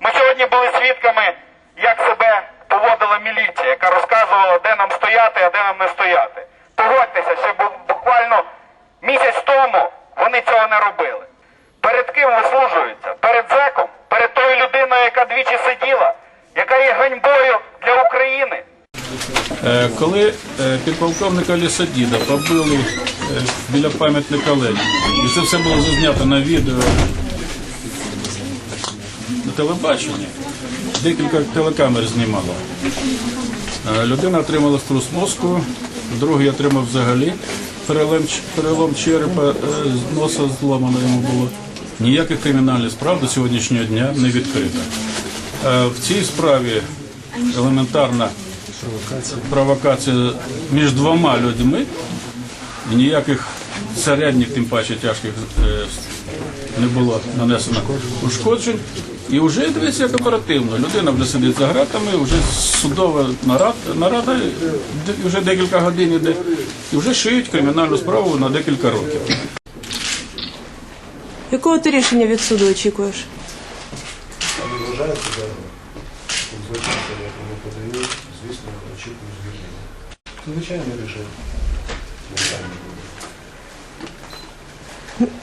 Ми сьогодні були свідками, як себе поводила міліція, яка розказувала, де нам стояти, а де нам не стояти. Погодьтеся, ще буквально місяць тому вони цього не робили. Перед ким вислужуються? Перед зеком, перед тою людиною, яка двічі сиділа, яка є ганьбою для України. Е, Коли е, підполковника Лісодіда побили е, біля пам'ятника Леніна, і це все було зазнято на відео на телебаченні, декілька телекамер знімало. Е, Людина отримала струс мозку, другий отримав взагалі перелом, перелом черепа, е, носа зломано йому було. Ніяких кримінальних справ до сьогоднішнього дня не відкрито. Е, В цій справі елементарна провокація між двома людьми ніяких середніх, тим паче тяжких не було нанесено ушкоджень. І вже дивіться, як оперативно. Людина вже сидить за гратами, вже судова нарада, нарада вже декілька годин іде, і вже шиють кримінальну справу на декілька років. Якого ти рішення від суду очікуєш? Ви вважаєте за як вони подають, звісно, очікую звільнення. Звичайно, рішення.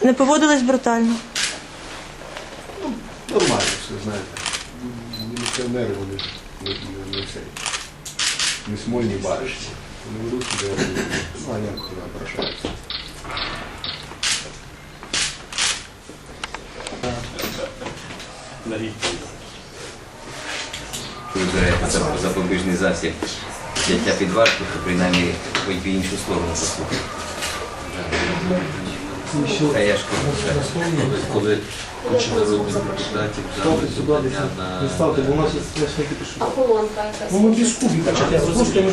Не поводились брутально. Нормально все, знаєте. Міліціонери вони не, не, не цей. Не смольні баришні. Вони ведуть себе, ну, а як вона ображається. Ви берете за- запобіжний засіб взяття під варту, то принаймні хоч в іншу сторону послухати. Та я ж кажу, коли куча народних депутатів дали завдання на Ставте, бо у нас я сьогодні пишу. А колонка якась. Ну, без кубика, я не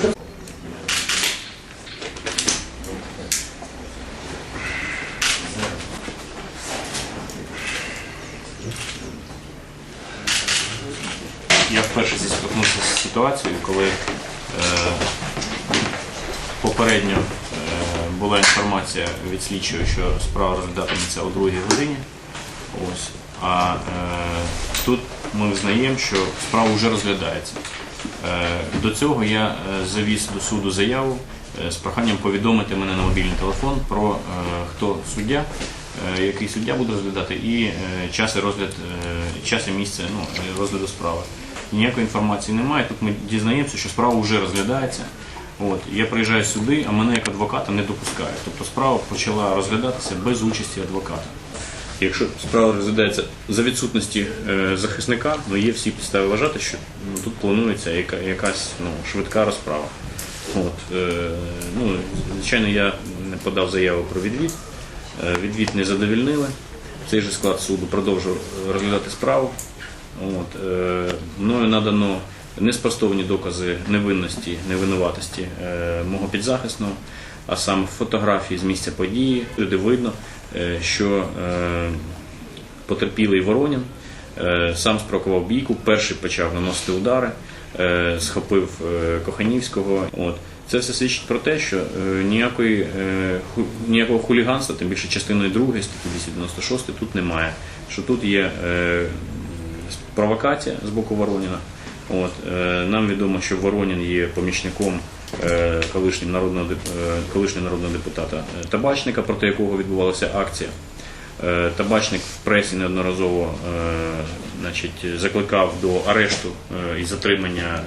Я вперше зіштовхнувся з ситуацією, коли е, попередньо була інформація від слідчого, що справа розглядатиметься о другій годині. Ось. А е, тут ми визнаємо, що справа вже розглядається. Е, до цього я е, завіз до суду заяву з проханням повідомити мене на мобільний телефон про хто суддя, який суддя буде розглядати, і час і розгляд, час і місце ну, розгляду справи. Ніякої інформації немає. Тут ми дізнаємося, що справа вже розглядається. От я приїжджаю сюди, а мене як адвоката не допускають. Тобто справа почала розглядатися без участі адвоката. Якщо справа розглядається за відсутності е, захисника, ну є всі підстави вважати, що ну, тут планується яка, якась ну, швидка розправа. От, е, ну, звичайно, я подав заяву про відвід. Е, відвід не задовільнили. Цей же склад суду продовжив розглядати справу. От, е, мною надано неспростовані докази невинності, невинуватості е, мого підзахисного, а саме фотографії з місця події, де видно, е, що е, потерпілий Воронін сам спровокував бійку, перший почав наносити удари, схопив Коханівського. От. Це все свідчить про те, що ніякої, ніякого хуліганства, тим більше частиною 2 статті 296 тут немає. Що тут є провокація з боку Вороніна. От, е, нам відомо, що Воронін є помічником е, колишнього народного, е, колишнього народного депутата Табачника, проти якого відбувалася акція. Табачник в пресі неодноразово значить, закликав до арешту і затримання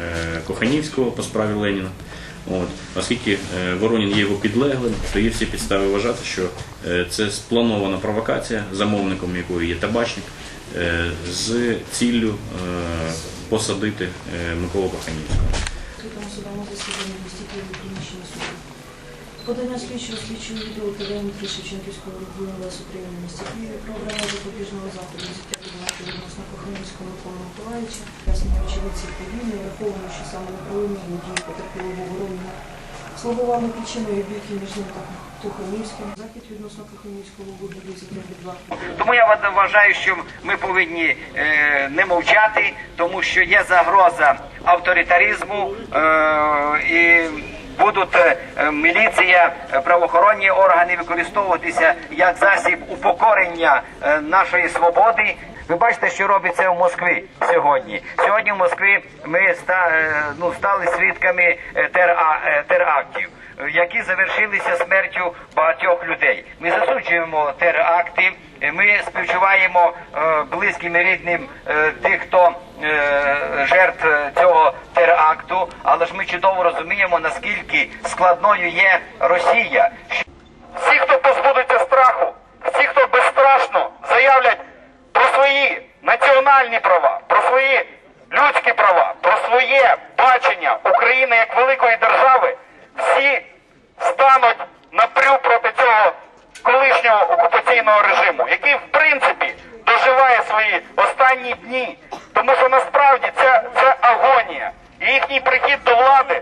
Коханівського по справі Леніна. От, оскільки Воронін є його підлеглим, то є всі підстави вважати, що це спланована провокація, замовником якої є табачник, з ціллю посадити е, Миколу Коханівського. Відкритому судовому засіданні гостітів у приміщенні суду. Подання слідчого слідчого ТВН при Шевченківського регіону Лесу в місті Києві про запобіжного заходу взяття підмати відносно Коханівського Миколи Миколаївича, яснення очевидців події, враховуючи саме неправильні дії потерпілого Воронина слугували причиною бійки між ним та Коханівським. Захід відносно Коханівського вигляді за. Тому я вважаю, що ми повинні е, не мовчати, тому що є загроза авторитаризму е, і будуть е, е, міліція, е, правоохоронні органи використовуватися як засіб упокорення нашої свободи. Ви бачите, що робиться в Москві сьогодні. Сьогодні в Москві ми ну, стали свідками тера, терактів, які завершилися смертю багатьох людей. Ми засуджуємо теракти. Е, Ми співчуваємо е, близьким і рідним е, тих, хто жертв цього теракту, але ж ми чудово розуміємо, наскільки складною є Росія. Всі, хто позбудеться страху, всі, хто безстрашно заявлять про свої національні права, про свої людські права, про своє бачення України як великої держави, всі стануть напрю проти цього колишнього окупаційного режиму, який в принципі доживає свої останні дні. Тому що насправді це, це агонія. І їхній прихід до влади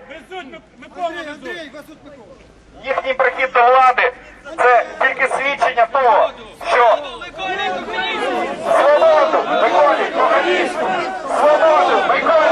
їхній прихід до влади це тільки свідчення того, що свободу Миколі свободу Миколі